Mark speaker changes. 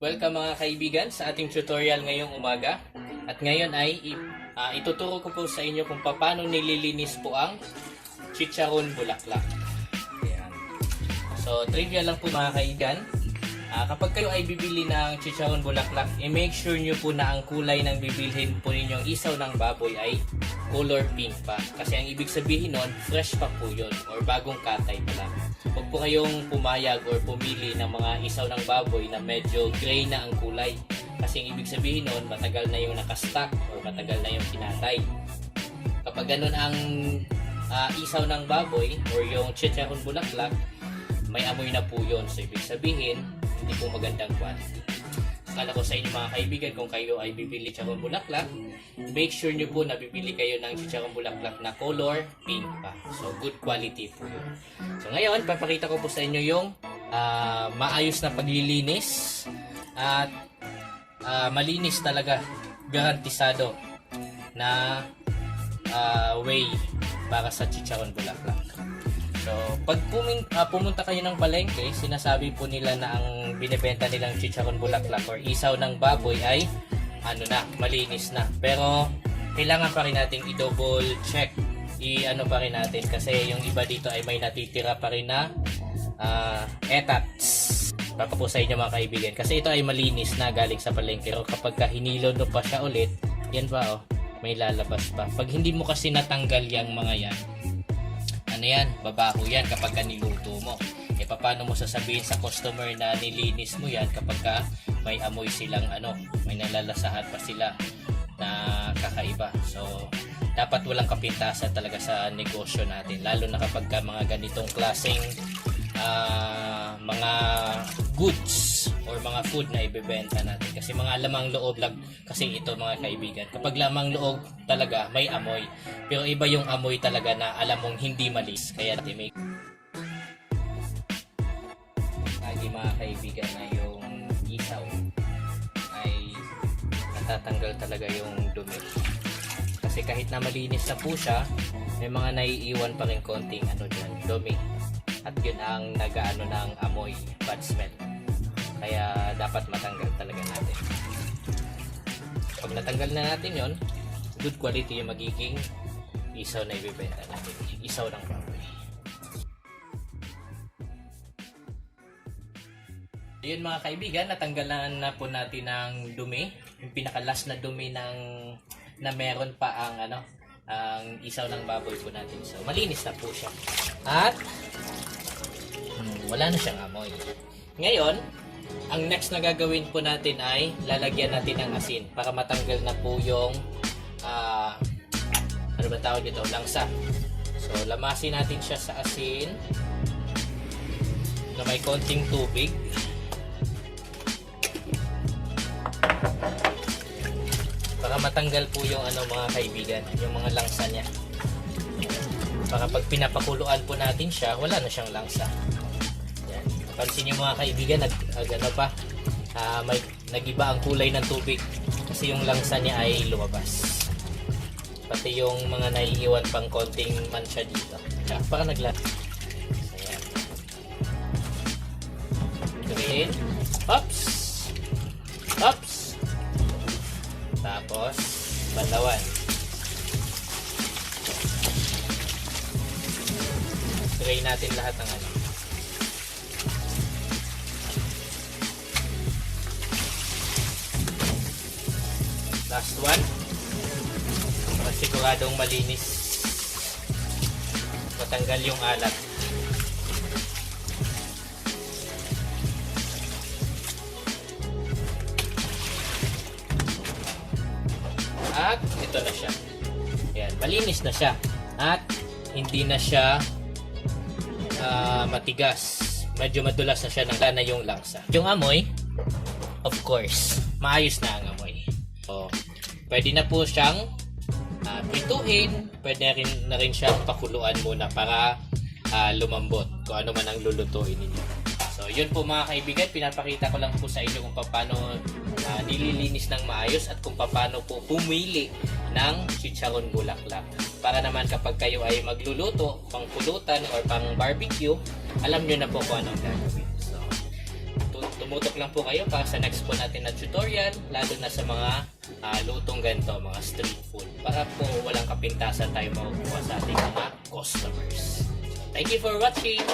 Speaker 1: Welcome mga kaibigan sa ating tutorial ngayong umaga. At ngayon ay ah, ituturo ko po sa inyo kung paano nililinis po ang chicharon bulaklak. Ayan. So, trivia lang po mga kaibigan. Ah, kapag kayo ay bibili ng chicharon bulaklak, i-make sure nyo po na ang kulay ng bibilhin po ninyong isaw ng baboy ay color pink pa. Kasi ang ibig sabihin nun, fresh pa po yun or bagong katay pa lang. Huwag po kayong pumayag or pumili ng mga isaw ng baboy na medyo gray na ang kulay. Kasi ang ibig sabihin nun, matagal na yung nakastock or matagal na yung kinatay. Kapag ganun ang ah, isaw ng baboy or yung chicharon bulaklak, may amoy na po yun. So, ibig sabihin, hindi po magandang quality. Akala ko sa inyo mga kaibigan, kung kayo ay bibili chicharon bulaklak, make sure nyo po na bibili kayo ng chicharon bulaklak na color pink pa. So, good quality po. So, ngayon, papakita ko po sa inyo yung ah, maayos na paglilinis at ah, malinis talaga, garantisado na ah, way para sa chicharon bulaklak. So, pag pumin, ah, pumunta kayo ng palengke, sinasabi po nila na ang binebenta nilang chicharon bulaklak or isaw ng baboy ay ano na, malinis na. Pero kailangan pa rin nating i-double check, i-ano pa rin natin kasi yung iba dito ay may natitira pa rin na ah, etats. Baka po sa inyo mga kaibigan. Kasi ito ay malinis na galing sa palengke. Pero kapag ka hinilod mo pa siya ulit, yan pa oh, may lalabas pa. Pag hindi mo kasi natanggal yung mga yan, ano yan, babaho yan kapag ka niluto mo. E paano mo sasabihin sa customer na nilinis mo yan kapag ka may amoy silang ano, may nalalasahan pa sila na kakaiba. So, dapat walang kapintasan talaga sa negosyo natin. Lalo na kapag ka mga ganitong klaseng ah, mga goods mga food na ibebenta natin. Kasi mga lamang loob lang kasi ito mga kaibigan. Kapag lamang loob talaga may amoy. Pero iba yung amoy talaga na alam mong hindi malis. Kaya natin may lagi mga kaibigan na yung isaw ay natatanggal talaga yung dumi. Kasi kahit na malinis na po siya, may mga naiiwan pa rin konting ano dyan, dumi. At yun ang nagaano ng amoy, bad smell. Kaya dapat matanggal talaga natin. Pag natanggal na natin yon good quality yung magiging isaw na ibibenta natin. Isaw ng baboy. Yun mga kaibigan, natanggalan na po natin ng dumi. Yung pinakalas na dumi ng na meron pa ang ano, ang isaw ng baboy po natin. So malinis na po siya. At hmm, wala na siyang amoy. Ngayon, ang next na gagawin po natin ay lalagyan natin ng asin para matanggal na po yung ah, ano ba tawag dito? Langsa. So lamasin natin siya sa asin na may konting tubig. para matanggal po yung ano mga kaibigan, yung mga langsa niya. Para pag pinapakuluan po natin siya, wala na siyang langsa. Pansin niyo mga kaibigan, nag, nag ano pa, ah, may nagiba ang kulay ng tubig kasi yung langsa niya ay lumabas. Pati yung mga naiiwan pang konting mancha dito. Tsaka para nagla. So, yan. Green. Ops! Ops! Tapos, banlawan. Try natin lahat ng ano. Last one. Para siguradong malinis. Matanggal yung alat. At ito na siya. Ayan, malinis na siya. At hindi na siya ah, matigas. Medyo madulas na siya nang na yung langsa. Yung amoy, of course, maayos na ang amoy. So, pwede na po siyang ah, prituin. Pwede na rin, na rin siyang pakuluan muna para ah, lumambot kung ano man ang lulutuin ninyo. So, yun po mga kaibigan, pinapakita ko lang po sa inyo kung paano ah, nililinis ng maayos at kung paano po pumili ng chicharon bulaklak. Para naman kapag kayo ay magluluto, pang pulutan or pang barbecue, alam nyo na po kung anong gagawin. Tumutok lang po kayo para sa next po natin na tutorial, lalo na sa mga ah, lutong ganito, mga street food. Para po walang kapintasan tayo makukuha sa ating mga customers. Thank you for watching!